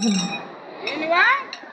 ಏನಿವ ಕಾಯ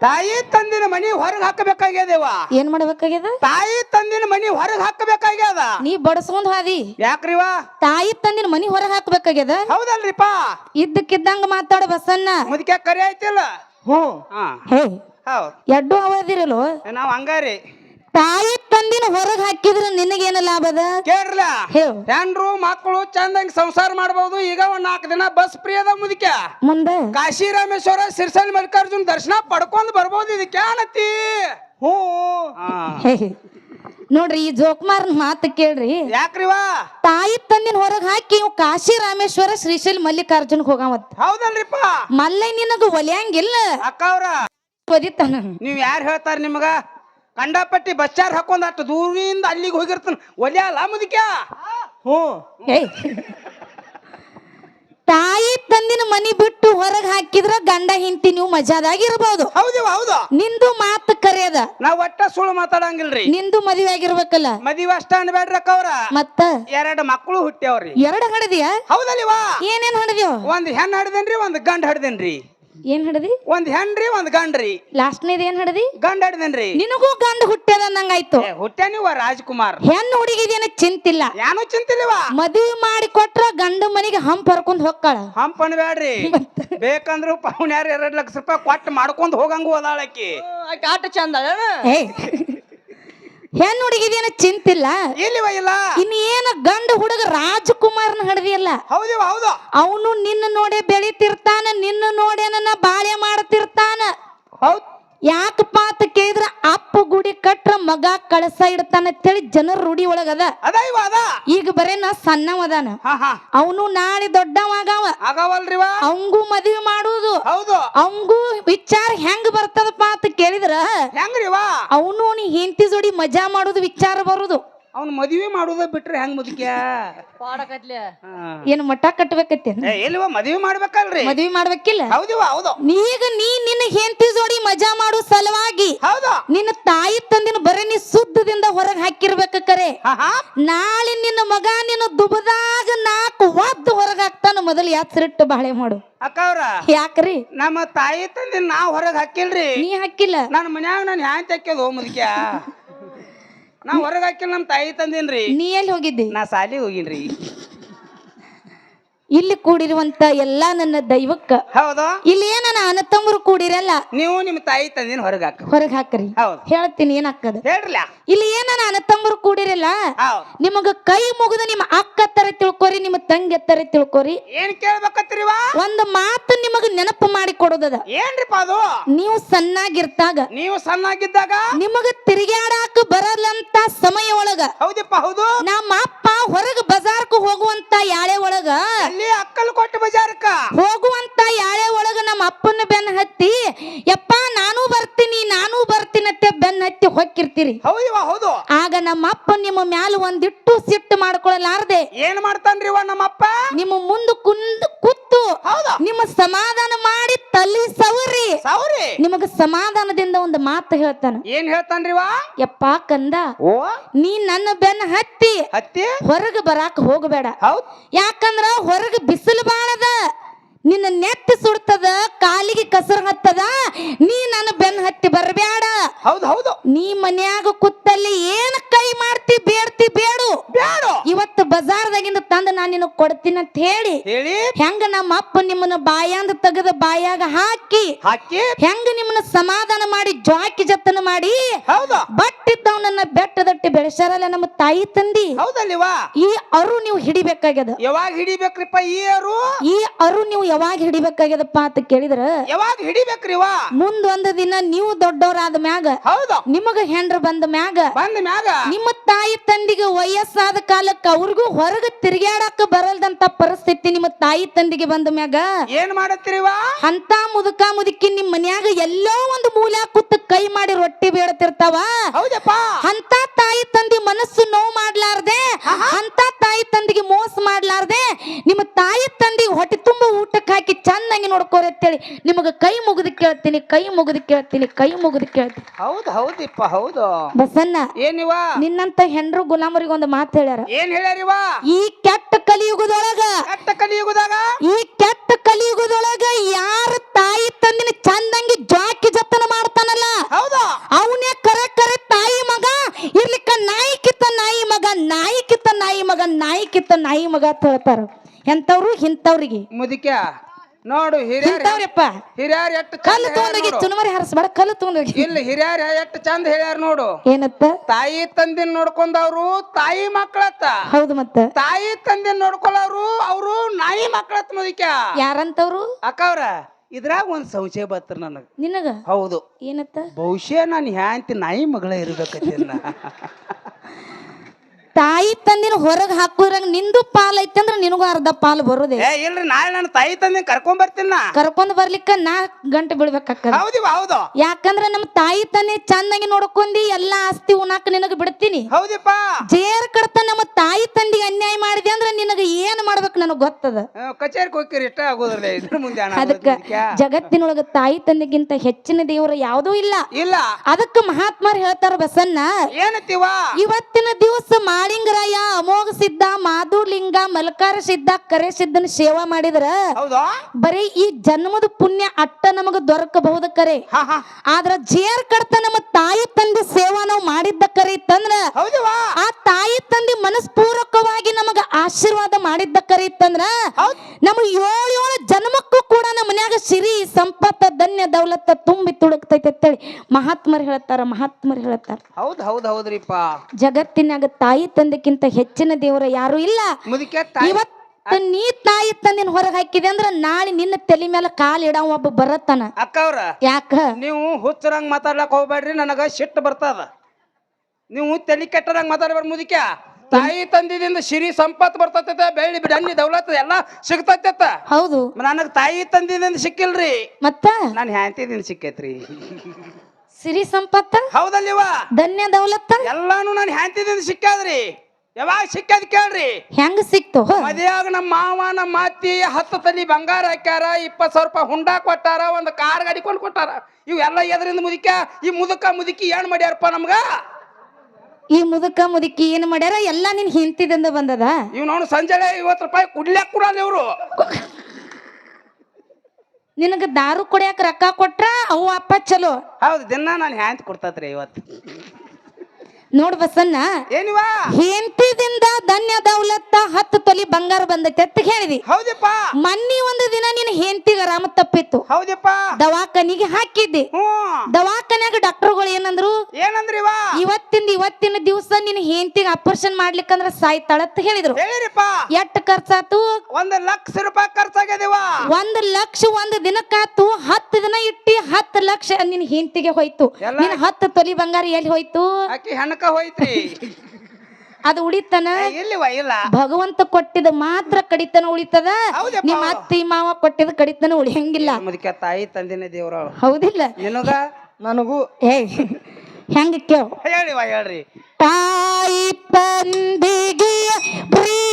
ತಾಯಿ ತಂದಿನ ಮನಿ ಹೊರಗ್ ಹಾಕಬೇಕಾಗ್ಯದೇವ ಏನ್ ಮಾಡ್ಬೇಕಾಗ್ಯದ? ತಾಯಿ ತಂದಿನ ಮನಿ ಹೊರಗ್ ಹಾಕಬೇಕಾಗ್ಯದ. ನೀ ಬಡಸ್ಕೊಂಡ್ ಹಾದಿ. ಯಾಕ್ರಿವ ತಾಯಿ ತಂದಿನ ಮನಿ ಹೊರಗೆ ಹಾಕಬೇಕಾಗ್ಯದ? ಹೌದಲ್ರಿಪ್ಪ. ಇದ್ದಕ್ಕಿದ್ದಂಗ ಮಾತಾಡ ಬಸನ್ನ ಮುದಕ್ಕೆ ಕರಿ ಐತಿಲ್ಲ. ಹ್ಞೂ. ಹಾ. ಹೇ. ಹೌದು. ಎಡ್ಡು ಅವದಿರಲು ನಾವು ಹಂಗಾರಿ. ತಾಯಿ ತಂದಿನ ಹೊರಗೆ ಹಾಕಿದ್ರೆ ನಿನಗೇನು ಲಾಭ ಅದ ಕೇಳ್ರಲ್ಲ ಹೇಳು. ಹೆಣ್ರು ಮಕ್ಕಳು ಚಂದಂಗ್ ಸಂಸಾರ ಮಾಡಬಹುದು ಈಗ ಒಂದ್ ನಾಲ್ಕು ದಿನ ಬಸ್ ಫ್ರೀ ಅದ ಮುದಕ್ಕೆ. ಮುಂದೆ? ಕಾಶಿ ರಾಮೇಶ್ವರ ಸಿರ್ಸಲ್ ಮಲ್ಲಿಕಾರ್ಜುನ್ ದರ್ಶನ ಪಡ್ಕೊಂಡ್ ಬರ್ಬೋದು ಇದಕ್ಕೆ ಕೇಳತ್ತಿ ಹ್ಞೂ ಹೇ. ನೋಡ್ರಿ ಈ ಜೋಕ್ಮಾರ್ನ ಮಾತು ಕೇಳ್ರಿ. ಯಾಕ್ರಿವ ತಾಯಿ ತಂದಿನ ಹೊರಗೆ ಹಾಕಿ ಇವ್ ಕಾಶಿ ರಾಮೇಶ್ವರ ಶ್ರೀಶೈಲ್ ಮಲ್ಲಿಕಾರ್ಜುನ್ ಹೋಗಾವತ್. ಹೌದಲ್ರಿಪ್ಪ. ಮಲ್ಲೈ ನಿನಗ ಒಲಿಯಂಗಿಲ್ಲ ಅಕ್ಕ ಅವ್ರ ಒದಿತಾನ ನೀವ್ ಯಾರು ಹೇಳ್ತಾರ ನಿಮಗ? ಕಂಡಪಟ್ಟಿ ಬಸ್ಚಾರ್ ಹಾಕೊಂಡ್ ಅಷ್ಟು ದೂರಿಂದ ಅಲ್ಲಿಗೆ ಹೋಗಿರ್ತಾನ. ಒಲ್ಯಾಲ ಮುದಿಕ ಹ್ಞೂ. ಏಯ್. ತಾಯಿ ತಂದಿನ ಮನಿ ಬಿಟ್ಟು ಹೊರಗೆ ಹಾಕಿದ್ರ ಗಂಡ ಹಿಂತಿ ನೀವು ಮಜಾದಾಗಿರ್ಬೋದು. ಹೌದಿವ ಹೌದು. ನಿಂದು ಮಾತು ಕರೆಯದ. ನಾವ್ ಒಟ್ಟ ಸುಳ್ಳು ಮಾತಾಡಂಗಿಲ್ರಿ. ನಿಂದು ಮದುವೆ ಆಗಿರ್ಬೇಕಲ್ಲ. ಮದುವೆ ಅಷ್ಟ ಅನ್ಬೇಡ್ರ ಅಕ್ಕ ಅವ್ರ ಮತ್ತ? ಎರಡು ಮಕ್ಕಳು ಹುಟ್ಟ್ಯಾವ್ರಿ. ಎರಡು ಹಡದಿಯ ಹೌದಲ್ಲಿವಾ? ಏನೇನ್ ಹಡದಿಯೋ ಒಂದ್ ಹೆಣ್ ಹಡ್ದೇನ್ರಿ ಒಂದ್ ಗಂಡ ಹಡ್ದೇನ್ರಿ. ಏನ್ ಹಿಡದಿ? ಒಂದ್ ಹೆಣ್ರಿ ಒಂದ್ ಗಂಡ್ರಿ. ಲಾಸ್ಟ್ನೇದ್ ಏನ್ ಹಿಡದಿ? ಗಂಡ ಹಡ್ದೇನ್ರಿ. ನಿನಗೂ ಗಂಡ ಹುಟ್ಟ್ಯದ ಆಯ್ತು. ಏ, ರಾಜಕುಮಾರ್ ರಾಜ್ಕುಮಾರ್? ಹೆಣ್ಣು ಹುಡುಗಿದೇನ ಚಿಂತಿಲ್ಲ. ಯಾನು ಚಿಂತಿಲ್ವ? ಮದುವೆ ಮಾಡಿ ಕೊಟ್ರ ಗಂಡ ಮನೆಗೆ ಹಂಪ್ ಹರ್ಕೊಂಡ್ ಹೊಕ್ಕಾಳ ಹಂಪ್ ಅನ್ಬೇಡ್ರಿ ಬೇಕಂದ್ರು ಪೌನ್ಯಾರ ಎರಡ್ ಲಕ್ಷ ರೂಪಾಯಿ ಕೊಟ್ಟು ಮಾಡ್ಕೊಂಡ್ ಹೋಗಂಗು ಅದಾಳಕಿ ಆಟ ಚಂದ ಹೆಣ್ಣು ಹುಡುಗಿದೇನ ಚಿಂತಿಲ್ಲ? ಇಲ್ಲಿವ ಇಲ್ಲ ಇನ್ ಏನ ಗಂಡ ಹುಡುಗ ರಾಜಕುಮಾರನ ಹಡದಿಯಲ್ಲ ಹೌದಿವ ಹೌದು ಅವನು ನಿನ್ನ ನೋಡೇ ಬೆಳಿತಿರ್ತಾನ ನಿನ್ನ ನೋಡೇನ ಬಾಳೆ ಮಾಡ್ತಿರ್ತಾನ. ಹೌದ್. ಯಾಕಪ್ಪ ಅಂತ ಕೇಳಿದ್ರ ಅಪ್ಪ ಗುಡಿ ಕಟ್ರ ಮಗ ಕಳಸ ಇಡ್ತಾನ ಅಂತೇಳಿ ಜನರ ರೂಢಿ ಒಳಗದ ಅದ. ಇವ ಅದ. ಈಗ ಬರೇ ನಾ ಸಣ್ಣವದಾನ ಹಾ ಹಾ. ಅವನು ನಾಳೆ ದೊಡ್ಡವಾಗವ ಆಗವಲ್ರಿವ ಅವಂಗೂ ಮದುವೆ ಮಾಡುವುದು ಹೌದು. ಅವಂಗೂ ವಿಚಾರ ಹೆಂಗ್ ಬರ್ತದಪ್ಪ ಅಂತ ಕೇಳಿದ್ರ. ಹೆಂಗ್ರಿವ ಅವನು ನೀ ಹೆಂಡತಿ ಜೋಡಿ ಮಜಾ ಮಾಡೋದು ವಿಚಾರ ಬರುದು. ಅವ್ನ ಮದ್ವಿ ಮಾಡೋದ ಬಿಟ್ರೆ ಹೆಂಗ್ ಮುದುಕ್ಯ? ಪಾಡಕತ್ಲೆ ಏನು ಮಠ ಕಟ್ಬೇಕತ್ತೆ ಏ ಇಲ್ವ ಮದ್ವಿ ಮಾಡ್ಬೇಕಲ್ರಿ? ಮದ್ವಿ ಮಾಡ್ಬೇಕಿಲ್ಲ? ಹೌದಿವ ಹೌದು. ಈಗ ನೀ ನಿನ್ನ ಹೆಂಡತಿ ಜೋಡಿ ಮಜಾ ಮಾಡೋ ಸಲುವಾಗಿ ಹೌದು. ನಿನ್ನ ತಾಯಿ ತಂದಿನ ಬರೀ ನೀ ಸುದ್ದದಿಂದ ಹೊರಗೆ ಹಾಕಿರ್ಬೇಕ ಕರೆ. ಹಾ ಹಾ. ನಾಳೆ ನಿನ್ನ ಮಗ ನಿನ್ನ ದುಬದಾಗ ನಾಲ್ಕು ಒದ್ದು ಹೊರಗೆ ಹಾಕ್ತಾನ ಮೊದಲು ಯಾತ್ರಿಟ್ಟು ಬಾಳೆ ಮಾಡು. ಅಕ್ಕ ಅವ್ರ ಯಾಕ್ರಿ? ನಮ್ಮ ತಾಯಿ ತಂದಿನ ನಾವ್ ಹೊರಗ್ ಹಾಕಿಲ್ರಿ. ನೀ ಹಾಕಿಲ್ಲ. ನನ್ನ ಮನ್ಯಾಗ ನಾನು ಹ್ಯಾಂತ ಹಾಕ್ಯದ ಮುದುಕ್ಯ? ನಾ ಹೊರಗೆ ಹಾಕಿಲ್ಲ ನಮ್ಮ ತಾಯಿ ತಂದೇನ್ರಿ. ನೀ ಎಲ್ಲಿ ಹೋಗಿದ್ದಿ? ನಾ ಸಾಲಿ ಹೋಗಿನ್ರಿ. ಇಲ್ಲಿ ಕೂಡಿರುವಂತ ಎಲ್ಲಾ ನನ್ನ ದೈವಕ್ಕ. ಹೌದು? ಇಲ್ಲಿ ಏನ ಅಣ್ಣ ತಮ್ಮರು ಕೂಡಿರಲ್ಲ? ನೀವು ನಿಮ್ಮ ತಾಯಿ ತಂದಿನ ಹೊರಗೆ ಹಾಕ. ಹೊರಗೆ ಹಾಕ್ರಿ. ಹೌದು. ಹೇಳ್ತೀನಿ ಏನಾಗ್ತದ? ಹೇಳ್ರಲ್ಲ. ಇಲ್ಲಿ ಏನ ಅಣ್ಣ ತಮ್ಮರು ಕೂಡಿರಲ್ಲ? ನಿಮಗ ಕೈ ಮುಗಿದು ನಿಮ್ಮ ಅಕ್ಕ ತರ ತಿಳ್ಕೊರಿ ನಿಮ್ಮ ತಂಗಿ ತರ ತಿಳ್ಕೊರಿ. ಏನ್ ಕೇಳ್ಬೇಕತ್ರಿವ ಒಂದು ಮಾತು ನಿಮಗ ನೆನಪು ಮಾಡಿ ಕೊಡೋದದ. ಏನ್ರಿಪ ಅದು? ನೀವು ಸಣ್ಣಾಗಿರ್ತಾಗ. ನೀವು ಸಣ್ಣಾಗಿದ್ದಾಗ? ನಿಮಗ ತಿರುಗಾಡಾಕ ಬರಲ್ಲಂತ ಸಮಯ ಒಳಗ. ಹೌದಪ್ಪ ಹೌದು. ನಮ್ಮ ಅಪ್ಪ ಹೊರಗ ಬಜಾರ್ಕ ಹೋಗುವಂತ ಯಾಳೆ ಒಳಗ ಅಲ್ಲಿ ಅಕ್ಕಲ್ ಕೊಟ್ಟ ಬಜಾರಕ್ಕ. ಹೋಗುವಂತ ಯಾಳೆ ಒಳಗ ನಮ್ಮ ಅಪ್ಪನ ಬೆನ್ನ ಹತ್ತಿ ಯಪ್ಪ ಹೊಕ್ಕಿರ್ತೀರಿ. ಹೌದಿವ ಹೌದು. ಆಗ ನಮ್ಮ ಅಪ್ಪ ನಿಮ್ಮ ಮ್ಯಾಲ ಒಂದಿಟ್ಟು ಸಿಟ್ಟು ಮಾಡ್ಕೊಳ್ಳಲಾರ್ದೆ. ಏನ್ ಮಾಡ್ತಾನ್ರಿ ನಮ್ಮಪ್ಪ? ನಿಮ್ಮ ಮುಂದೆ ಕುಂದ್ ಕುತ್ತು. ಹೌದು. ನಿಮ್ಮ ಸಮಾಧಾನ ಮಾಡಿ ತಲೆ ಸವರಿ. ಸೌರಿ ನಿಮಗ ಸಮಾಧಾನದಿಂದ ಒಂದು ಮಾತು ಹೇಳ್ತಾನ. ಏನ್ ಹೇಳ್ತಾನ್ರಿವ ಯಪ್ಪ ಕಂದ ಓ? ನೀ ನನ್ನ ಬೆನ್ನ ಹತ್ತಿ. ಹತ್ತಿ? ಹೊರಗೆ ಬರಾಕ ಹೋಗಬೇಡ. ಹೌದ್. ಯಾಕಂದ್ರ ಹೊರಗೆ ಬಿಸಿಲು ಬಾಳದ. ನಿನ್ನ ನೆತ್ತಿ ಸುಡ್ತದ ಕಾಲಿಗೆ ಕಸರ ಹತ್ತದ ನೀ ನನ್ನ ಬೆನ್ನ ಹತ್ತಿ ಬರಬೇಡ ಹೌದು ಹೌದು. ನೀ ಮನ್ಯಾಗ ಕುತ್ತಲ್ಲಿ ಏನ್ ಕೈ ಮಾಡ್ತಿ ಬೇಡ್ತಿ ಬೇಡು. ಬೇಡು. ಇವತ್ತು ಬಜಾರ್ದಾಗಿಂದ ತಂದು ನಾನು ನಿನಗ್ ಕೊಡ್ತೀನಿ ಅಂತ ಹೇಳಿ ಹೇಳಿ. ಹೆಂಗ ನಮ್ಮ ಅಪ್ಪ ನಿಮ್ಮನ್ನ ಬಾಯಾಂದ ತೆಗೆದ ಬಾಯಾಗ ಹಾಕಿ ಹಾಕಿ. ಹೆಂಗ ನಿಮ್ಮನ್ನ ಸಮಾಧಾನ ಮಾಡಿ ಜಾಕಿ ಜತನ ಮಾಡಿ ಹೌದು. ಬಟ್ಟಿದ್ದವನನ್ನ ಬೆಟ್ಟದಟ್ಟಿ ಬೆಳೆಸಾರಲ್ಲ ನಮ್ಮ ತಾಯಿ ತಂದಿ? ಹೌದಲ್ವಾ ಈ ಅರು ನೀವು ಹಿಡಿಬೇಕಾಗ್ಯದ. ಯಾವಾಗ ಹಿಡಿಬೇಕ್ರಿಪ್ಪ ಈ ಅರು? ಈ ಅರು ನೀವು ಯಾವಾಗ ಹಿಡಿಬೇಕಾಗ್ಯದಪ್ಪ ಅಂತ ಕೇಳಿದ್ರ? ಯಾವಾಗ ಹಿಡಿಬೇಕ್ರಿ ಮುಂದ್ ಒಂದ್ ದಿನ ನೀವು ದೊಡ್ಡವರಾದ ಮ್ಯಾಗ ಹೌದು. ನಿಮಗ ಹೆಂಡ್ರ ಬಂದ ಮ್ಯಾಗ ಬಂದ ಮ್ಯಾಗ? ನಿಮ್ಮ ತಾಯಿ ತಂದಿಗೆ ವಯಸ್ಸಾದ ಕಾಲಕ್ಕ ಅವ್ರಿಗೂ ಹೊರಗ ತಿರ್ಗ್ಯಾಡಕ ಬರಲ್ದಂತ ಪರಿಸ್ಥಿತಿ ನಿಮ್ಮ ತಾಯಿ ತಂದಿಗೆ ಬಂದ ಮ್ಯಾಗ. ಏನ್ ಮಾಡತ್ತಿರಿ ಅಂತ ಮುದುಕ ಮುದುಕಿ ನಿಮ್ಮ ಮನ್ಯಾಗ ಎಲ್ಲೋ ಒಂದು ಮೂಲ ಕೂತ ಕೈ ಮಾಡಿ ರೊಟ್ಟಿ ಬೇಡತಿರ್ತಾವ. ಹೌದಪ್ಪ. ಅಂತ ತಾಯಿ ತಂದಿ ಮನಸ್ಸು ನೋವು ಮಾಡ್ಲಾರ್ದೆ ಅಂತ ತಾಯಿ ತಂದಿಗೆ ಮೋಸ ಮಾಡ್ಲಾರ್ದೆ ನಿಮ್ಮ ತಾಯಿ ತಂದಿ ಹೊಟ್ಟೆ ತುಂಬ ಊಟಕ್ಕೆ ಹಾಕಿ ಚೆನ್ನಾಗಿ ನೋಡ್ಕೋರಿ ಅಂತೇಳಿ ನಿಮಗೆ ಕೈ ಮುಗಿದು ಕೇಳ್ತೀನಿ ಕೈ ಮುಗಿದು ಕೇಳ್ತೀನಿ ಕೈ ಮುಗಿದು ಕೇಳ್ತೀನಿ. ಹೌದು ಹೌದಿಪ್ಪ ಹೌದು. ಬಸನ್ನ ಏನಿವ? ನಿನ್ನಂತ ಹೆಂಡ್ರು ಗುಲಾಮರಿಗೆ ಒಂದು ಮಾತು ಹೇಳ್ಯಾರ. ಏನ್ ಹೇಳ್ಯಾರಿವ? ಈ ಕೆಟ್ಟ ಕಲಿಯುಗದೊಳಗ ಕೆಟ್ಟ ಕಲಿಯುಗದಾಗ? ಈ ಕೆಟ್ಟ ಕಲಿಯುಗದೊಳಗ ಯಾರ ತಾಯಿ ತಂದಿನ ಚಂದಂಗಿ ಜಾಕಿ ಜತನ ಮಾಡ್ತಾನಲ್ಲ ಹೌದು. ಅವನೇ ಕರೆ ಕರೆ ತಾಯಿ ಮಗ ಇರ್ಲಿಕ್ಕ ನಾಯಿ ಕಿತ್ತ ನಾಯಿ ಕಿತ್ತ ನಾಯಿ ಮಗ ನಾಯಿ ಕಿತ್ತ ನಾಯಿ ಮಗ ಅಂತ ಹೇಳ್ತಾರ. ಎಂತವ್ರು ಇಂಥವ್ರಿಗೆ. ಮುದಿಕ ನೋಡು ಹಿರಿಯರ್ ಇಂಥವ್ರಪ್ಪ. ಹಿರಿಯರ್ ಎಷ್ಟು ಕಲ್ಲು ಚಂದ ಚುನಮರಿ. ಹರಿಸ್ಬೇಡ ಕಲ್ಲು ತಗೊಂಡೋಗಿ. ಇಲ್ಲ ಹಿರಿಯರ್ ಎಷ್ಟು ಚಂದ ಹೇಳ್ಯಾರ ನೋಡು. ಏನತ್ತ? ತಾಯಿ ತಂದಿನ ನೋಡ್ಕೊಂಡವ್ರು ತಾಯಿ ಮಕ್ಕಳತ್ತ ಹೌದು ಮತ್ತ. ತಾಯಿ ತಂದಿನ ನೋಡ್ಕೊಳ್ಳೋರು ಅವರು ನಾಯಿ ಮಕ್ಕಳತ್ತ ಮುದಿಕ ಯಾರಂತವ್ರು? ಅಕ್ಕವ್ರ ಇದ್ರಾಗ ಒಂದ್ ಸಂಶಯ ಬತ್ತರ ನನಗ. ನಿನಗ? ಹೌದು. ಏನತ್ತ? ಬಹುಶಃ ನಾನು ಹ್ಯಾಂತಿ ನಾಯಿ ಮಗಳೇ ಇರ್ಬೇಕತ್ತಿನ ತಾಯಿ ತಂದಿನ ಹೊರಗ್ ಹಾಕುದ್ರಾಗ ನಿಂದು ಪಾಲ್ ಐತಿ ಅಂದ್ರೆ ನಿನಗೂ ಅರ್ಧ ಪಾಲ್ ಬರೋದೇ. ಏ ಇಲ್ರಿ ನಾಳೆ ನನ್ನ ತಾಯಿ ತಂದಿನ ಕರ್ಕೊಂಡ್ ಬರ್ತೀನ ನಾ. ಕರ್ಕೊಂಡ್ ಬರ್ಲಿಕ್ಕ ನಾ ಗಂಟೆ ಹೌದಿವ ಹೌದು ಯಾಕಂದ್ರ ನಮ್ಮ ತಾಯಿ ತಂದೆ ಚಂದಾಗಿ ನೋಡ್ಕೊಂಡಿ ಎಲ್ಲಾ ಆಸ್ತಿ ಉಣಾಕ ನಿನಗ ಬಿಡ್ತೀನಿ. ಹೌದಿಪ್ಪ. ಜೇರ್ ಕಡತ ನಮ್ಮ ತಾಯಿ ತಂದಿಗೆ ಅನ್ಯಾಯ ಮಾಡಿದೆ ಅಂದ್ರೆ ನಿನಗ ಏನ್ ಮಾಡ್ಬೇಕು ನನಗ್ ಗೊತ್ತದ. ಆ, ಕಚೇರಿಗೆ ಹೋಗ್ತೀರಿ ಇಷ್ಟ ಆಗೋದ್ರಲ್ಲ ಇದ್ರ ಮುಂದೆ ಹಣ ಅದಕ್ಕ ಜಗತ್ತಿನೊಳಗ ತಾಯಿ ತಂದೆಗಿಂತ ಹೆಚ್ಚಿನ ದೇವರು ಯಾವುದೂ ಇಲ್ಲ. ಇಲ್ಲ. ಅದಕ್ಕ ಮಹಾತ್ಮರು ಹೇಳ್ತಾರ ಬಸನ್ನ ಏನತ್ತಿವ? ಇವತ್ತಿನ ದಿವಸ ಮಾಳಿಂಗರಾಯ ಅಮೋಘ ಸಿದ್ಧ ಮಾಧುಲಿಂಗ ಮಲ್ಕಾರ ಸಿದ್ಧ ಕರೆ ಸಿದ್ಧನ ಸೇವಾ ಮಾಡಿದ್ರ ಹೌದು? ಬರೀ ಈ ಜನ್ಮದ ಪುಣ್ಯ ಅಟ್ಟ ನಮಗ ದೊರಕಬಹುದು ಕರೆ. ಆದ್ರ ಜೇರ್ ಕಡ್ತ ನಮ್ಮ ತಾಯಿ ತಂದೆ ಸೇವಾ ನಾವು ಮಾಡಿದ್ದ ಕರೆ ಇತ್ತಂದ್ರ ಆ ತಾಯಿ ತಂದೆ ಮನಸ್ಪೂರ್ವಕವಾಗಿ ನಮಗ ಆಶೀರ್ವಾದ ಮಾಡಿದ್ದ ಕರೆ ಇತ್ತಂದ್ರ. ನಮ್ಮ ಏಳು ಏಳು ಜನ್ಮಕ್ಕೂ ಕೂಡ ನಮ್ಮ ಮನ್ಯಾಗ ಸಿರಿ ಸಂಪತ್ತ ಧನ್ಯ ದೌಲತ್ತ ತುಂಬಿ ತುಳುಕ್ತೈತೆ ಅಂತೇಳಿ ಮಹಾತ್ಮರು ಹೇಳ್ತಾರ ಮಹಾತ್ಮರು ಹೇಳ್ತಾರ. ಹೌದ್ ಹೌದ್ ಹೌದ್ರಿಪ್ಪ. ಜಗತ್ತಿನಾಗ ತಾಯಿ ತಂದೆಕ್ಕಿಂತ ಹೆಚ್ಚಿನ ದೇವರ ಯಾರು ಇಲ್ಲ. ಮುದುಕೆ ತಾಯಿ ಇವತ್ತು ನೀ ತಾಯಿ ತಂದಿನ ಹೊರಗೆ ಹಾಕಿದೆ ಅಂದ್ರ ನಾಳೆ ನಿನ್ನ ತಲೆ ಮೇಲೆ ಕಾಲ್ ಇಡ ಒಬ್ಬ ಬರತ್ತಾನ. ಅಕ್ಕವ್ರ ಯಾಕ? ನೀವು ಹುಚ್ಚರಂಗ್ ಮಾತಾಡ್ಲಕ್ ಹೋಗ್ಬೇಡ್ರಿ ನನಗ ಸಿಟ್ಟು ಬರ್ತದ. ನೀವು ತಲೆ ಕೆಟ್ಟದಂಗ್ ಮಾತಾಡ್ಬೇಡ ಮುದಿಕ ತಾಯಿ ತಂದಿದಿಂದ ಸಿರಿ ಸಂಪತ್ ಬರ್ತೈತೆ ಬೆಳ್ಳಿ ಬೆಣ್ಣಿ ದೌಲತ್ ಎಲ್ಲ ಸಿಗ್ತೈತ. ಹೌದು. ನನಗ್ ತಾಯಿ ತಂದಿದಿಂದ ಸಿಕ್ಕಿಲ್ರಿ. ಮತ್ತ? ನಾನು ಹ್ಯಾಂತಿದಿಂದ ಸಿಕ್ಕೈತ್ರಿ. ಸಿರಿ ಸಂಪತ್ತ ಹೌದಲ್ಲಿವ? ಧನ್ಯ ದೌಲತ್ತ. ಎಲ್ಲಾನು ನಾನು ಹ್ಯಾಂತಿದಿಂದ ಸಿಕ್ಕಾದ್ರಿ? ಯಾವಾಗ ಸಿಕ್ಕದ್ ಕೇಳ್ರಿ. ಹೆಂಗ ಸಿಕ್ತು? ಮದ್ಯಾಗ ನಮ್ಮ ಮಾವ ನಮ್ಮ ಮಾತಿ ಹತ್ತು ತಲಿ ಬಂಗಾರ ಹಾಕ್ಯಾರ ಇಪ್ಪತ್ತು ಸಾವಿರ ರೂಪಾಯಿ ಹುಂಡ ಕೊಟ್ಟಾರ ಒಂದು ಕಾರ್ ಗಾಡಿ ಕೊಂಡು ಕೊಟ್ಟಾರ. ಇವೆಲ್ಲ ಎದರಿಂದ ಮುದುಕ ಈ ಮುದುಕ ಮುದುಕಿ ಏನ್ ಮಾಡ್ಯಾರಪ್ಪ ನಮ್ಗ? ಈ ಮುದುಕ ಮುದುಕಿ ಏನ್ ಮಾಡ್ಯಾರ? ಎಲ್ಲ ನಿನ್ ಹಿಂತಿದಿಂದ ಬಂದದ? ಇವ್ ನೋಡು ಸಂಜೆ ಐವತ್ತು ರೂಪಾಯಿ ಕುಡ್ಲ್ಯಾಕ ಕೂಡ ಇವ್ರು. ನಿನಗ ದಾರು ಕುಡಿಯಾಕ ರೊಕ್ಕ ಕೊಟ್ರ ಅವು ಅಪ್ಪ ಚಲೋ. ಹೌದು ದಿನ ನಾನು ಹ್ಯಾಂತ್ ಕೊಡ್ತತ್ರಿ ಇವತ್ತು. ನೋಡ್ ಬಸನ್ನ ಏನಿವಾ ಹೆಂಡತಿದಿಂದ ಧನ್ಯ ದೌಲತ್ತ ಹತ್ತು ತೊಲಿ ಬಂಗಾರ ಬಂದೈತೆ ಅಂತ ಹೇಳಿದಿ. ಹೌದಪ್ಪ. ಮನ್ನಿ ಒಂದು ದಿನ ನಿನ್ನ ಹೆಂಡತಿಗ ಆರಾಮ ತಪ್ಪಿತ್ತು. ಹೌದಪ್ಪ. ದವಾಖಾನಿಗೆ ಹಾಕಿದ್ದಿ. ದವಾಖಾನ್ಯಾಗ ಡಾಕ್ಟರ್ಗಳು ಏನಂದ್ರು? ಏನಂದ್ರಿವಾ ಇವತ್ತಿಂದ ಇವತ್ತಿನ ದಿವಸ ನಿನ್ನ ಹೆಂಡತಿಗೆ ಆಪರೇಷನ್ ಮಾಡ್ಲಿಕ್ಕಂದ್ರ ಅಂತ ಹೇಳಿದ್ರು. ಹೇಳಿರಿಪ್ಪ. ಎಷ್ಟ್ ಖರ್ಚಾತು? ಒಂದ್ ಲಕ್ಷ ರೂಪಾಯಿ ಖರ್ಚಾಗ್ಯದಿವ ಒಂದ್ ಲಕ್ಷ ಒಂದ್ ದಿನಕ್ಕಾತು ಹತ್ತು ದಿನ ಇಟ್ಟಿ ಹತ್ತು ಲಕ್ಷ ನಿನ್ನ ಹೆಂಡತಿಗೆ ಹೋಯ್ತು. ನಿನ್ನ ನಿನ್ ಹತ್ತು ತೊಲಿ ಬಂಗಾರ ಎಲ್ಲಿ ಹೋಯ್ತು? ಆಕಿ ಹೆಣಕ ಹೋಯ್ತ್ರಿ. ಅದು ಉಳಿತನ? ಇಲ್ಲಿವ ಇಲ್ಲ. ಭಗವಂತ ಕೊಟ್ಟಿದ ಮಾತ್ರ ಕಡಿತನ ಉಳಿತದ? ಹೌದಪ್ಪ. ನಿಮ್ಮ ಅತ್ತಿ ಮಾವ ಕೊಟ್ಟಿದ ಕಡಿತನ ಉಳಿಯಂಗಿಲ್ಲ. ಮುದುಕ ತಾಯಿ ತಂದಿನ ದೇವ್ರ ಹೌದಿಲ್ಲ. ನಿನಗ? ನನಗೂ. ಹೇ ಹೆಂಗ ಕೇಳು. ಹೇಳಿವ ಹೇಳ್ರಿ. ತಾಯಿ ತಂದಿಗೆ ಪ್ರೀತಿದಿಂದ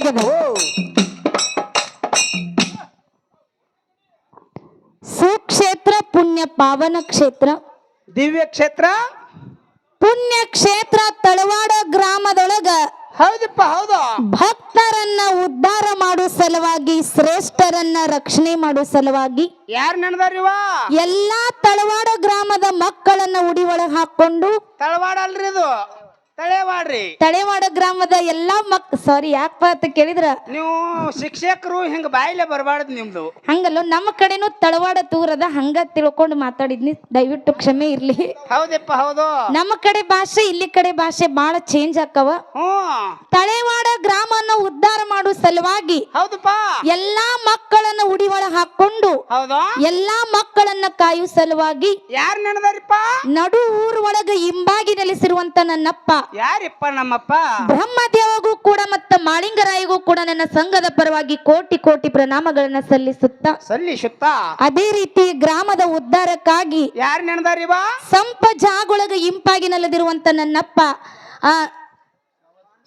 ಹಾಡ್ಬೇಕಾಗ್ಯದ ಸುಕ್ಷೇತ್ರ ಪುಣ್ಯ ಪಾವನ ಕ್ಷೇತ್ರ. ದಿವ್ಯ ಕ್ಷೇತ್ರ? ಪುಣ್ಯ ಕ್ಷೇತ್ರ ತಳವಾಡ ಗ್ರಾಮದೊಳಗ ಹೌದಪ್ಪ ಹೌದ. ಭಕ್ತರನ್ನ ಉದ್ಧಾರ ಮಾಡುವ ಸಲುವಾಗಿ ಶ್ರೇಷ್ಠರನ್ನ ರಕ್ಷಣೆ ಮಾಡುವ ಸಲುವಾಗಿ ಯಾರು ನೆನದಾರಿವ ಎಲ್ಲಾ ತಳವಾಡ ಗ್ರಾಮದ ಮಕ್ಕಳನ್ನ ಉಡಿ ಒಳಗೆ ಹಾಕೊಂಡು ತಳವಾಡ ಅಲ್ರಿ ಇದು. ತಳೆವಾಡ್ರಿ. ತಳೆವಾಡ ಗ್ರಾಮದ ಎಲ್ಲಾ ಮಕ್ ಸಾರಿ ಯಾಕಪ್ಪ ಅಂತ ಕೇಳಿದ್ರ? ನೀವು ಶಿಕ್ಷಕರು ಹಿಂಗ ಬಾಯಿಲೆ ಬರಬಾರ್ದು ನಿಮ್ದು. ಹಂಗಲ್ಲ ನಮ್ಮ ಕಡೆನೂ ತಳವಾಡ ತೂರದ ಹಂಗ ತಿಳ್ಕೊಂಡು ಮಾತಾಡಿದ್ನಿ. ದಯವಿಟ್ಟು ಕ್ಷಮೆ ಇರ್ಲಿ. ಹೌದಪ್ಪ ಹೌದು. ನಮ್ಮ ಕಡೆ ಭಾಷೆ ಇಲ್ಲಿ ಕಡೆ ಭಾಷೆ ಬಾಳ ಚೇಂಜ್ ಆಕ್ಕವ. ಹ್ಮ್ ತಳೆವಾಡ ಗ್ರಾಮನ ಉದ್ಧಾರ ಮಾಡುವ ಸಲುವಾಗಿ ಹೌದಪ್ಪ. ಎಲ್ಲಾ ಮಕ್ಕಳನ್ನ ಉಡಿ ಒಳಗ್ ಹಾಕೊಂಡು ಹೌದು? ಎಲ್ಲಾ ಮಕ್ಕಳನ್ನ ಕಾಯುವ ಸಲುವಾಗಿ ಯಾರು ನೆನದಾರಿಪ್ಪ ನಡು ಊರ್ ಒಳಗ ಹಿಂಬಾಗಿ ನೆಲೆಸಿರುವಂತ ನನ್ನಪ್ಪ. ಯಾರಿಪ್ಪ ನಮ್ಮಪ್ಪ? ಬ್ರಹ್ಮದೇವಗೂ ಕೂಡ ಮತ್ತ ಮಾಳಿಂಗರಾಯಿಗೂ ಕೂಡ ನನ್ನ ಸಂಘದ ಪರವಾಗಿ ಕೋಟಿ ಕೋಟಿ ಪ್ರಣಾಮಗಳನ್ನ ಸಲ್ಲಿಸುತ್ತಾ ಸಲ್ಲಿಸುತ್ತ? ಅದೇ ರೀತಿ ಗ್ರಾಮದ ಉದ್ಧಾರಕ್ಕಾಗಿ ಯಾರು ನೆನದಾರಿವ ಸಂಪ ಜಾಗೊಳಗ ಇಂಪಾಗಿ ನೆಲೆದಿರುವಂತ ನನ್ನಪ್ಪ ಆ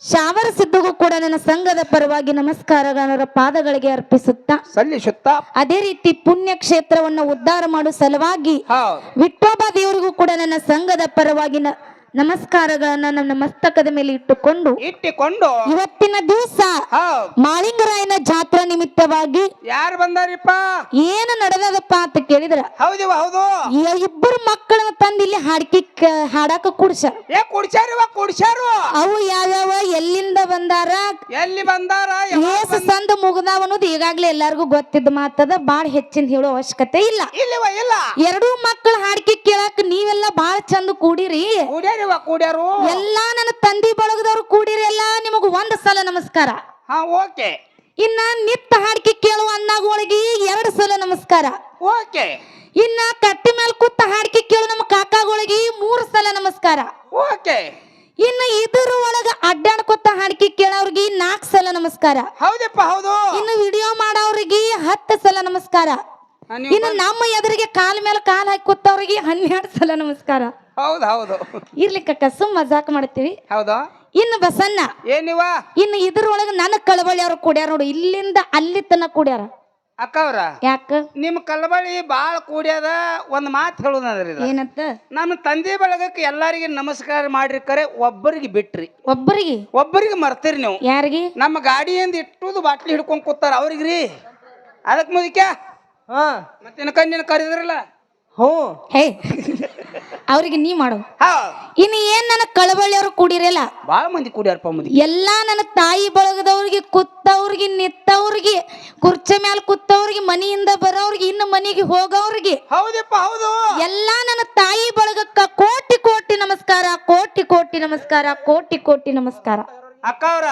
ಶಾವರ ಸಿದ್ಧಗೂ ಕೂಡ ನನ್ನ ಸಂಘದ ಪರವಾಗಿ ನಮಸ್ಕಾರಗಳ ಪಾದಗಳಿಗೆ ಅರ್ಪಿಸುತ್ತಾ ಸಲ್ಲಿಸುತ್ತ? ಅದೇ ರೀತಿ ಪುಣ್ಯ ಕ್ಷೇತ್ರವನ್ನು ಉದ್ಧಾರ ಮಾಡುವ ಸಲುವಾಗಿ ವಿಠೋಬಾ ದೇವರಿಗೂ ಕೂಡ ನನ್ನ ಸಂಘದ ಪರವಾಗಿ ನ- ನಮಸ್ಕಾರಗಳನ್ನ ನನ್ನ ಮಸ್ತಕದ ಮೇಲೆ ಇಟ್ಟುಕೊಂಡು ಇಟ್ಟುಕೊಂಡು ಇವತ್ತಿನ ದಿವಸ ಹೌದು. ಮಾಳಿಂಗರಾಯನ ಜಾತ್ರಾ ನಿಮಿತ್ತವಾಗಿ ಯಾರು ಬಂದಾರಿಪ್ಪ? ಏನು ನಡೆದದಪ್ಪ ಅಂತ ಕೇಳಿದ್ರ? ಹೌದಿವ ಹೌದು. ಈ ಇಬ್ಬರು ಮಕ್ಕಳನ್ನ ತಂದು ಇಲ್ಲಿ ಹಾಡ್ಕಿ ಹಾಡಾಕ ಕುಡ್ಸ ಏ ಕುಡ್ಸ್ಯಾರಿವ ಕುಡ್ಸ್ಯಾರು? ಅವು ಯಾವ್ಯಾವ ಎಲ್ಲಿಂದ ಬಂದಾರ? ಎಲ್ಲಿ ಬಂದಾರ ಏಸು ಏಸ ಸಂದ ಮುಗ್ದಾವ ಅನ್ನೋದು ಈಗಾಗ್ಲೇ ಎಲ್ಲಾರ್ಗೂ ಗೊತ್ತಿದ್ದ ಮಾತದ ಬಾಳ ಹೆಚ್ಚಿನ ಹೇಳೋ ಅವಶ್ಯಕತೆ ಇಲ್ಲ. ಇಲ್ಲಿವ ಇಲ್ಲ. ಎರಡೂ ಮಕ್ಕಳು ಹಾಡ್ಕಿ ಕೇಳಾಕ ನೀವೆಲ್ಲ ಬಾಳ ಚಂದ ಕೂಡಿರಿ. ಕೂಡ್ಯಾರಿವ ಕೂಡ್ಯಾರು? ಎಲ್ಲಾ ನನ್ನ ತಂದಿ ಬಳಗದವರು ಕೂಡಿರಿ ಎಲ್ಲ ನಿಮಗ ಒಂದ್ ಸಲ ನಮಸ್ಕಾರ. ಹಾ ಓಕೆ. ಇನ್ನ ನಿತ್ತ ಹಾಡಿಕೆ ಕೇಳುವ ಅಣ್ಣಗಳಿಗೆ ಎರಡು ಸಲ ನಮಸ್ಕಾರ. ಓಕೆ. ಇನ್ನ ಕಟ್ಟಿ ಮೇಲೆ ಕೂತ ಹಾಡಿಕೆ ಕೇಳು ನಮ್ಮ ಕಾಕಾಗಳಿಗೆ ಮೂರು ಸಲ ನಮಸ್ಕಾರ. ಓಕೆ. ಇನ್ನು ಇದ್ರ ಒಳಗ ಅಡ್ಡಾಡ್ಕೊತ ಹಾಡಿಕೆ ಕೇಳೋರ್ಗಿ ನಾಲ್ಕು ಸಲ ನಮಸ್ಕಾರ. ಹೌದಪ್ಪ ಹೌದು. ಇನ್ನು ವಿಡಿಯೋ ಮಾಡೋರಿಗೆ ಹತ್ತು ಸಲ ನಮಸ್ಕಾರ. ಹಾ, ನೀವು ಇನ್ನು ನಮ್ಮ ಎದುರಿಗೆ ಕಾಲ್ ಮೇಲೆ ಕಾಲ್ ಹಾಕಿ ಕೂತವ್ರಿಗೆ ಹನ್ನೆರಡು ಸಲ ನಮಸ್ಕಾರ. ಹೌದು ಹೌದು. ಇರ್ಲಿ ಕಕ್ಕ ಸುಮ್ ಮಜಾಕ್ ಮಾಡ್ತೀವಿ. ಹೌದಾ? ಇನ್ನು ಬಸನ್ನ ಏನಿವ ಇನ್ನು ಇದ್ರೊಳಗ ನನ್ನ ಕಳವಳಿ ಅವ್ರು ಕುಡ್ಯಾರ ನೋಡು ಇಲ್ಲಿಂದ ಅಲ್ಲಿ ತನಕ ಅಕ್ಕ ಅವ್ರ ಯಾಕ? ನಿಮ್ಮ ಕಲಬಳಿ ಬಾಳ ಕೂಡ್ಯದ ಒಂದ್ ಮಾತು ಹೇಳುದ್ರಿ ಏನಂತ? ನಮ್ಮ ತಂದೆ ಬಳಗಕ್ಕೆ ಎಲ್ಲರಿಗೆ ನಮಸ್ಕಾರ ಮಾಡ್ರಿ ಕರೆ ಒಬ್ಬರಿಗೆ ಬಿಟ್ರಿ. ಒಬ್ಬರಿಗೆ? ಒಬ್ಬರಿಗೆ ಮರ್ತೀರಿ ನೀವು. ಯಾರಿಗೆ? ನಮ್ಮ ಗಾಡಿಯಿಂದ ಇಟ್ಟುದು ಬಾಟ್ಲಿ ಹಿಡ್ಕೊಂಡ್ ಕೂತಾರ ಅವ್ರಿಗೆ ರೀ ಅದಕ್ಕೆ ಮುದಿಕ ಹಾ. ಮತ್ತಿನ ಕಣ್ಣಿನ ಕರೆದ್ರಲ್ಲ? ಹೋ ಹೇ. ಅವ್ರಿಗೆ ನೀ ಮಾಡು. ಇನ್ನು ಏನ್ ನನ್ನ ಕಳವಳಿ ಅವ್ರು ಕೂಡಿರಲ್ಲ? ಬಹಳ ಮಂದಿ ಕೂಡ್ಯಾರಪ್ಪ ಮುದಿ ಎಲ್ಲಾ ನನ್ನ ತಾಯಿ ಬಳಗದವ್ರಿಗೆ ಕುತ್ತವ್ರಿಗೆ ನಿತ್ತವ್ರಿಗೆ ಕುರ್ಚಿ ಮ್ಯಾಲ ಕುತ್ತವ್ರಿಗೆ ಮನೆಯಿಂದ ಬರೋವ್ರಿಗೆ ಇನ್ನು ಮನೆಗೆ ಹೋಗೋವ್ರಿಗೆ. ಹೌದಪ್ಪ ಹೌದು. ಎಲ್ಲಾ ನನ್ನ ತಾಯಿ ಬಳಗಕ್ಕ ಕೋಟಿ ಕೋಟಿ ನಮಸ್ಕಾರ ಕೋಟಿ ಕೋಟಿ ನಮಸ್ಕಾರ ಕೋಟಿ ಕೋಟಿ ನಮಸ್ಕಾರ. ಅಕ್ಕವ್ರ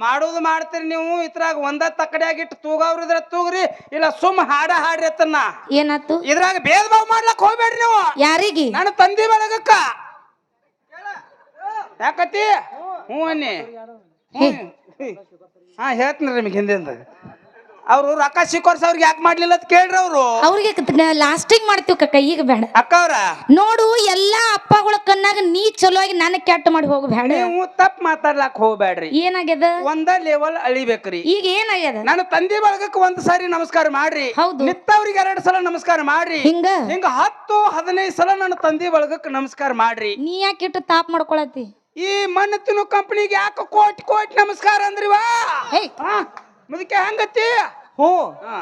ಮಾಡೋದು ಮಾಡ್ತೀರಿ ನೀವು ಇದ್ರಾಗ ಒಂದ ತಕ್ಕಡಿಯಾಗಿಟ್ಟು ತೂಗವ್ರ ಇದ್ರ ತೂಗ್ರಿ ಇಲ್ಲ ಸುಮ್ ಹಾಡ ಹಾಡ್ರಿ ಅತ್ತನ್ನ. ಏನಾತು ಇದ್ರಾಗ ಭೇದ ಭಾವ ಮಾಡ್ಲಕ್ ಹೋಗ್ಬೇಡ್ರಿ ನೀವು. ಯಾರಿಗೆ? ನನ್ನ ತಂದಿ ಬಳಗಕ್ಕ. ಯಾಕತಿ ಹ್ಞೂ ಅನ್ನಿ. ಹ್ಞೂ. ಹಾ. ಹೇಳ್ತೀನಿ ನಿಮಗೆ ಹಿಂದಿಂದ. ಅವ್ರು ರೊಕ್ಕ ಸಿಕ್ಕೋರ್ಸ್ ಅವ್ರಿಗೆ ಯಾಕೆ ಮಾಡ್ಲಿಲ್ಲ ಅಂತ ಕೇಳ್ರಿ ಅವರು. ಅವ್ರಿಗೆ ಲಾಸ್ಟಿಂಗ್ ಮಾಡ್ತೀವಿ ಕಕ್ಕ ಈಗ ಬೇಡ. ಅಕ್ಕವ್ರ? ನೋಡು ಎಲ್ಲಾ ಅಪ್ಪಗಳ ಕಣ್ಣಾಗ ನೀ ಚಲೋವಾಗಿ ನನ್ನ ಕೆಟ್ಟ ಮಾಡಿ ಹೋಗ ಬೇಡ ನೀವು ತಪ್ಪು ಮಾತಾಡ್ಲಾಕ್ ಹೋಗ್ಬೇಡ್ರಿ. ಏನಾಗ್ಯದ? ಒಂದ ಲೆವೆಲ್ ಅಳಿಬೇಕ್ರಿ. ಈಗ ಏನಾಗ್ಯದ? ನನ್ನ ತಂದೆ ಬಳಗಕ್ಕೆ ಒಂದ್ ಸಾರಿ ನಮಸ್ಕಾರ ಮಾಡ್ರಿ. ಹೌದು. ನಿತ್ತವ್ರಿಗೆ ಎರಡ್ ಸಲ ನಮಸ್ಕಾರ ಮಾಡ್ರಿ. ಹಿಂಗ? ಹಿಂಗ ಹತ್ತು ಹದಿನೈದು ಸಲ ನನ್ನ ತಂದೆ ಬಳಗಕ್ಕೆ ನಮಸ್ಕಾರ ಮಾಡ್ರಿ. ನೀ ಯಾಕೆ ಇಟ್ಟು ತಾಪ್ ಮಾಡ್ಕೊಳತಿ ಈ ಮಣ್ಣು ತಿನ್ನು ಕಂಪ್ನಿಗೆ ಯಾಕೆ ಕೋಟಿ ಕೋಟಿ ನಮಸ್ಕಾರ ಅಂದ್ರಿವಾ? ಮುದಕ್ಕೆ ಹಂಗತಿ? ಹ್ಞೂ. ಹಾ.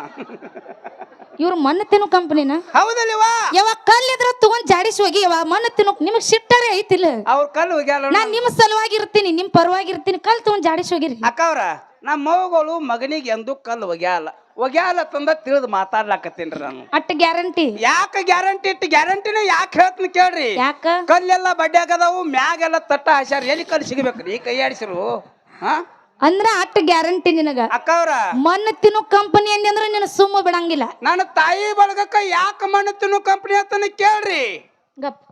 ಇವ್ರು ಮಣ್ಣು ತಿನ್ನು ಕಂಪನಿನ. ಹೌದಲ್ವಾ ಯಾವ ಕಲ್ಲಿದ್ರ ತಗೊಂಡ್ ಜಾಡಿಸಿ ಹೋಗಿ ಯಾವ ಮಣ್ಣು ತಿನ್ನು ನಿಮಗ್ ಸಿಟ್ಟಾರೆ ಐತಿಲ್ಲ. ಅವ್ರ ಕಲ್ಲು ಹೋಗ್ಯಾಲ ನಾ ನಿಮ್ಮ ಸಲುವಾಗಿ ಇರ್ತೀನಿ ನಿಮ್ ಪರವಾಗಿ ಇರ್ತೀನಿ ಕಲ್ ತಗೊಂಡ್ ಜಾಡಿಸಿ ಹೋಗಿರಿ. ಅಕ್ಕವ್ರ ನಮ್ಮ ಮಗಳು ಮಗನಿಗೆ ಎಂದು ಕಲ್ಲು ಒಗ್ಯಾಲ ಒಗ್ಯಾಲ ತಂದ ತಿಳಿದು ಮಾತಾಡ್ಲಾಕತ್ತೀನ್ರಿ ನಾನು. At guarantee. ಯಾಕೆ ಗ್ಯಾರಂಟಿ ಇಟ್ಟು ಗ್ಯಾರಂಟಿನ ಯಾಕೆ ಹೇಳ್ತೀನಿ ಕೇಳ್ರಿ. ಯಾಕ? ಕಲ್ಲೆಲ್ಲ ಆಗದವು ಮ್ಯಾಗೆಲ್ಲ ತಟ್ಟ ಹಾಸ್ಯಾರ ಎಲ್ಲಿ ಕಲ್ಲು ಸಿಗ್ಬೇಕ್ರಿ? ಕೈ ಆಡಿಸಿರು? ಹಾ? ಅಂದ್ರ ಅಟ್ ಗ್ಯಾರಂಟಿ ನಿನಗ. ಅಕ್ಕವ್ರ. ಮಣ್ಣು ತಿನ್ನು ಕಂಪನಿ ಅಂದ್ರೆ ನಿನ್ನ ಸುಮ್ಮ ಬಿಡಂಗಿಲ್ಲ. ನನ್ನ ತಾಯಿ ಬಳಗಕ್ಕ ಯಾಕೆ ಮಣ್ಣು ತಿನ್ನು ಕಂಪನಿ ಅಂತ ಕೇಳ್ರಿ. ಗಪ್.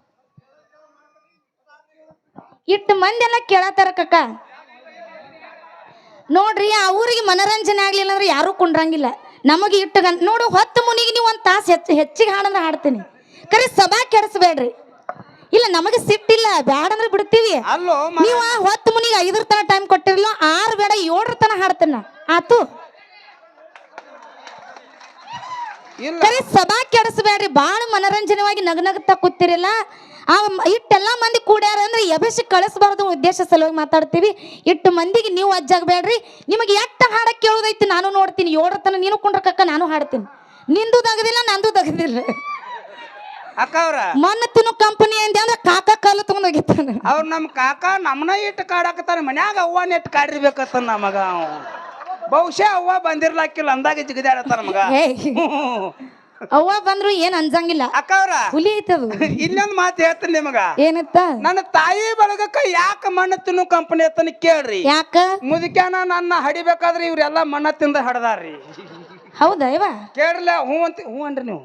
ಇಟ್ಟು ಮಂದಿ ಎಲ್ಲ ಕೇಳತ್ತಾರ ಕಕ್ಕ ನೋಡ್ರಿ ಅವ್ರಿಗೆ ಮನರಂಜನೆ ಆಗ್ಲಿಲ್ಲ ಅಂದ್ರೆ ಯಾರು ಕುಂಡ್ರಂಗಿಲ್ಲ. ನಮಗೆ ಇಟ್ಟು ನೋಡು ಹೊತ್ತು ಮುನಿಗೆ ನೀವು ಒಂದು ತಾಸು ಹೆಚ್ಚು ಹೆಚ್ಚಿಗೆ ಹಾಡಂದ್ರೆ ಹಾಡ್ತೀನಿ. ಕರೆ ಸಭಾ ಕೆಡಿಸ್ಬೇಡ್ರಿ. ಇಲ್ಲ ನಮಗೆ ಸಿಟ್ಟಿಲ್ಲ ಬ್ಯಾಡಂದ್ರೆ ಬಿಡ್ತೀವಿ. ಅಲ್ಲೋ ಮ- ನೀವು ಆ ಹೊತ್ತು ಮುನಿಗೆ ಐದರ ತನ ಟೈಮ್ ಕೊಟ್ಟಿರಲ್ಲ ಆರು ಬೇಡ ಏಳರ ತನ ಹಾಡ್ತಾನ ಆತು. ಇಲ್ಲ. ಕರೆ ಸಭಾ ಕೆಡಿಸ್ಬೇಡ್ರಿ ಬಾಳ ಮನರಂಜನವಾಗಿ ನಗನಗ್ತಾ ಕೂತಿರಲ್ಲ ಆ ಮ- ಇಟ್ಟೆಲ್ಲಾ ಮಂದಿ ಕೂಡ್ಯಾರ ಅಂದ್ರೆ ಎಬಸಿ ಕಳಿಸ್ಬಾರ್ದು ಉದ್ದೇಶ ಸಲುವಾಗಿ ಮಾತಾಡ್ತೀವಿ. ಇಟ್ಟು ಮಂದಿಗೆ ನೀವು ಅಜ್ಜಾಗಬೇಡ್ರಿ. ನಿಮಗೆ ಎಟ್ಟ ಹಾಡ ಕೇಳೋದೈತಿ ನಾನು ನೋಡ್ತೀನಿ. ಏಳರತನ ನೀನು ಕುಂಡ್ರಕಕ್ಕ ನಾನು ಹಾಡ್ತೀನಿ. ನಿಂದು ತಗದಿಲ್ಲ ನಂದು ದಗದಿಲ್ಲ ಅಕ್ಕ ಅವ್ರ ಮೊನ್ನೆ ತಿನ್ನು ಕಂಪನಿ ಅಂದೆ ಅಂದ್ರೆ ಕಾಕ ಕಾಲು ತಗೊಂಡ್ ಹೋಗಿತ್ತಾನ ಅವ್ರ ನಮ್ ಕಾಕ ನಮ್ಮನ ಇಟ್ಟು ಕಾಡಾಕತ್ತಾನ ಮನ್ಯಾಗ ಅವ್ವನ ಇಟ್ಟು ಕಾಡಿರ್ಬೇಕತ್ತ ನಮಗ ಅವ. ಬಹುಶಃ ಅವ್ವ ಬಂದಿರ್ಲಾಕಿಲ್ಲ ಅಂದಾಗ ಜಿಗದಾಡತ್ತಾನ ನಮಗ ಏ ಅವ್ವ ಬಂದ್ರು ಏನ್ ಅಂಜಂಗಿಲ್ಲ. ಅಕ್ಕ ಅವ್ರ ಹುಲಿ ಐತದು ಇನ್ನೊಂದ್ ಮಾತು ಹೇಳ್ತೀನಿ ನಿಮಗ. ಏನತ್ತ? ನನ್ನ ತಾಯಿ ಬಳಗಕ್ಕ ಯಾಕ ಮಣ್ಣ ತಿನ್ನು ಕಂಪನಿ ಅತ್ತನ ಕೇಳ್ರಿ. ಯಾಕ? ಮುದುಕ್ಯಾನ ನನ್ನ ಹಡಿಬೇಕಾದ್ರೆ ಇವ್ರೆಲ್ಲ ಮಣ್ಣ ತಿಂದ ಹಡದಾರ್ರಿ. ಹೌದಾ ಇವ? ಕೇಳ್ರಲ್ಲ ಹ್ಞೂ ಅಂತ ಹ್ಞೂ ಅನ್ರಿ ನೀವು.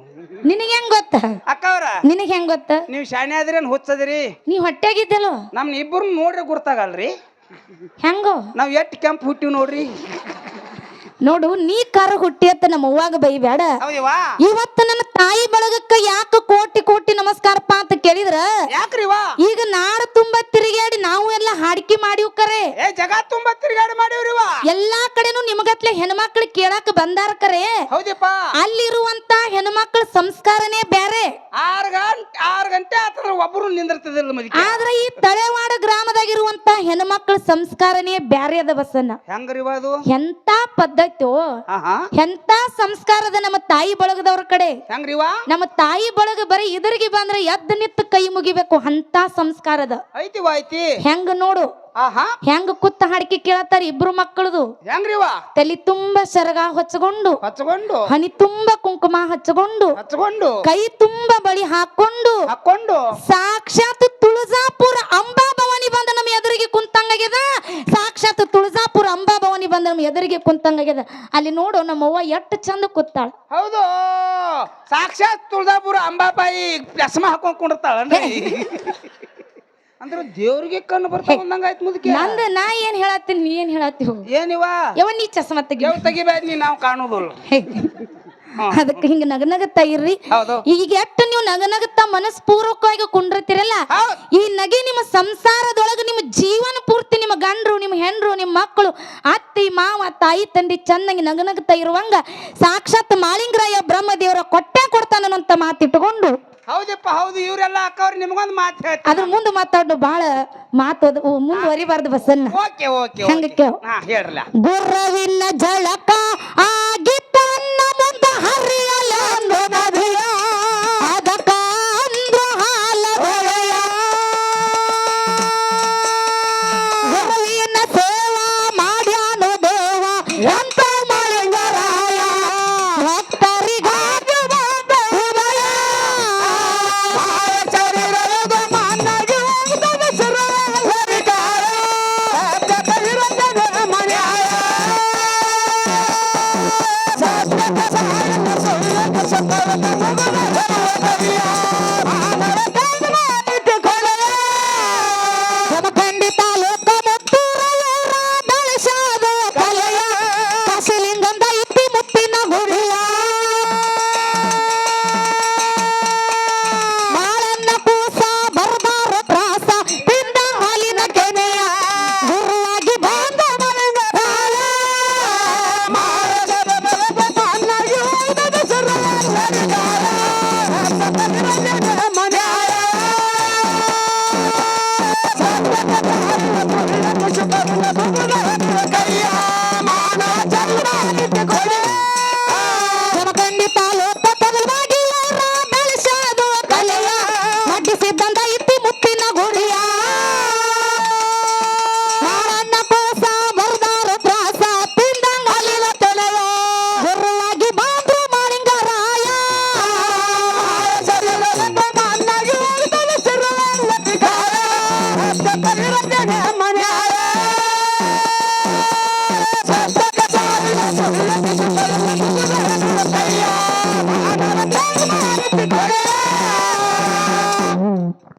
ನಿನಗೆ ಹೆಂಗ್ ಗೊತ್ತ? ಅಕ್ಕ ಅವ್ರ ನಿನಗೆ ಹೆಂಗ್ ಗೊತ್ತ? ನೀವು ಶಾಣೆ ಆದ್ರೇನ್ ಹುಚ್ಚದಿರಿ? ನೀ ಹೊಟ್ಟೆಗಿದ್ದಲ್ಲೋ ನಮ್ನ ಇಬ್ಬರು ನೋಡ್ರಿ ಗುರ್ತಾಗಲ್ರಿ? ಹೆಂಗೋ? ನಾವ್ ಎಷ್ಟ್ ಕೆಂಪ್ ಹುಟ್ಟಿವ್ ನೋಡ್ರಿ? ನೋಡು ನೀ ಕಾರ ಹುಟ್ಟಿ ಅಂತ ನಮ್ಮ ಅವ್ವಾಗ ಬೈಬೇಡ ಇವತ್ತು ನನ್ನ ತಾಯಿ ಬಳಗಕ್ಕ ಯಾಕ ಕೋಟಿ ಕೋಟಿ ನಮಸ್ಕಾರಪ್ಪ ಅಂತ ಕೇಳಿದ್ರ? ಈಗ ನಾಡ ತುಂಬಾ ತಿರುಗಾಡಿ ನಾವು ಎಲ್ಲ ಹಾಡಿಕೆ ಮಾಡಿವ್ ಕರೆ. ಜಗ ತುಂಬಾ ತಿರ್ಗಾಡಿ ಮಾಡಿವ್ರಿವಾ ಎಲ್ಲಾ ಕಡೆನು ನಿಮಗತ್ಲೆ ಹೆಣ್ಮಕ್ಳು ಕೇಳಾಕ ಬಂದಾರ ಕರೆ. ಅಲ್ಲಿರುವಂತ ಹೆಣ್ಮಕ್ಳ ಸಂಸ್ಕಾರನೇ ಬೇರೆ ಆರ್ ಗಂಟೆ ಆರ್ ಗಂಟೆ ಆತರ ನಿಂದಿರ್ತದಿಲ್ಲ ಮದಿಕೆ. ಆದ್ರ ಈ ತಳೆವಾಡ ಗ್ರಾಮದಾಗಿರುವಂತ ಹೆಣ್ಮಕ್ಳ ಸಂಸ್ಕಾರನೇ ಬ್ಯಾರೆ ಅದ ಬಸನ್ನ ಹೆಂಗ್ರಿ ಅದು? ಎಂತ ಪದ್ಧತಿಯೋ ಹಾ ಎಂತ ಸಂಸ್ಕಾರದ ನಮ್ಮ ತಾಯಿ ಬಳಗದವ್ರ ಕಡೆ? ನಮ್ಮ ತಾಯಿ ಬಳಗ ಬರೀ ಇದರಿಗೆ ಬಂದ್ರೆ ಎದ್ದ ನಿತ್ತು ಕೈ ಮುಗಿಬೇಕು. ಅಂತ ಸಂಸ್ಕಾರದ? ಹೆಂಗ ನೋಡು. ಹೆಂಗ ಕುತ್ತ ಹಾಡಿಕೆ ಕೇಳತ್ತಾರ ಇಬ್ರು ಮಕ್ಕಳದು. ತಲೆ ತುಂಬಾ ಸರಗ ಹೊಚ್ಚಗೊಂಡು ಹಚ್ಕೊಂಡು. ಹನಿ ತುಂಬಾ ಕುಂಕುಮ ಹಚ್ಚಗೊಂಡು ಹಚ್ಕೊಂಡು. ಕೈ ತುಂಬಾ ಬಳಿ ಹಾಕೊಂಡು. ಹಾಕೊಂಡು. ಸಾಕ್ಷಾತ್ ತುಳಜಾಪುರ ಅಂಬಾ ಎದುರಿಗೆ ಕುಂತಂಗಾಗ್ಯದ? ಸಾಕ್ಷಾತ್ ತುಳಜಾಪುರ ಅಂಬಾಭವನಿ ಬಂದ ನಮ್ಮ ಎದುರಿಗೆ ಕುಂತಂಗಾಗ್ಯದ. ಅಲ್ಲಿ ನೋಡು ನಮ್ಮವ್ವ ಎಷ್ಟು ಚಂದ ಕೂತಾಳ. ಹೌದು ಸಾಕ್ಷಾತ್ ತುಳಜಾಪುರ ಅಂಬಾಬಾಯಿ ಚಸ್ಮಾ ಹಾಕೊಂಡ್ ಕುಂಡಿರ್ತಾಳನ್ರಿ ಅಂದ್ರೆ. ದೇವ್ರಿಗೆ ಕಣ್ಣು ಬರ್ತಾವ ಅಂದಂಗಾಯ್ತು ಮುದುಕಿ. ನಂದ ನಾ ಏನ್ ಹೇಳತ್ತೀನಿ ನೀ ಏನ್ ಹೇಳತ್ತೀವಿ ಏನಿವ? ಯಾವ ನೀ ಚಸ್ಮಾ ತೆಗಿ ತೆಗಿಬೇಡ ನೀ ನಾವು ಕಾಣುದಿಲ್ಲ. ಅದಕ್ಕೆ ಹಿಂಗ ನಗನಗತ್ತಾ ಇರ್ರಿ. ಈಗ ಎಷ್ಟು ನೀವು ನಗನಗತ್ತಾ ಮನಸ್ಪೂರ್ವಕವಾಗಿ ಕುಂಡಿರ್ತೀರಲ್ಲ ಈ ನಗೆ ನಿಮ್ಮ ಸಂಸಾರದೊಳಗೆ ನಿಮ್ಮ ಜೀವನ ಪೂರ್ತಿ ನಿಮ್ಮ ಗಂಡ್ರು ನಿಮ್ಮ ಹೆಂಡ್ರು ನಿಮ್ಮ ಮಕ್ಕಳು ಅತ್ತಿ ಮಾವ ತಾಯಿ ತಂದೆ ಚೆನ್ನಾಗಿ ನಗನಗತ್ತಾ ಇರುವಂಗ ಸಾಕ್ಷಾತ್ ಮಾಳಿಂಗರಾಯ ಬ್ರಹ್ಮದೇವರ ಕೊಟ್ಟೆ ಕೊಡ್ತಾನಂತ ಮಾತಿಟ್ಟುಕೊಂಡು ಹೌದಪ್ಪ ಹೌದು ಇವರೆಲ್ಲ ಅಕ್ಕವ್ರು ನಿಮ್ಗೊಂದು ಮಾತು ಹೇಳ್ತೀನಿ ಅದ್ರ ಮುಂದೆ ಮಾತಾಡು ಬಾಳ ಮಾತು ಮುಂದುವರಿಬಾರ್ದು ಬಸ್ಸನ್ನ. ಓಕೆ ಓಕೆ ಹೆಂಗ ಕೇಳು? ಹಾ ಹೇಳ್ರಲ್ಲ. ಗುರ್ರವಿನ ಜಳಕ ಆಗಿತ್ತ ಮುಂದ ಹರಿಯಲೆಂದು ನದಿಯ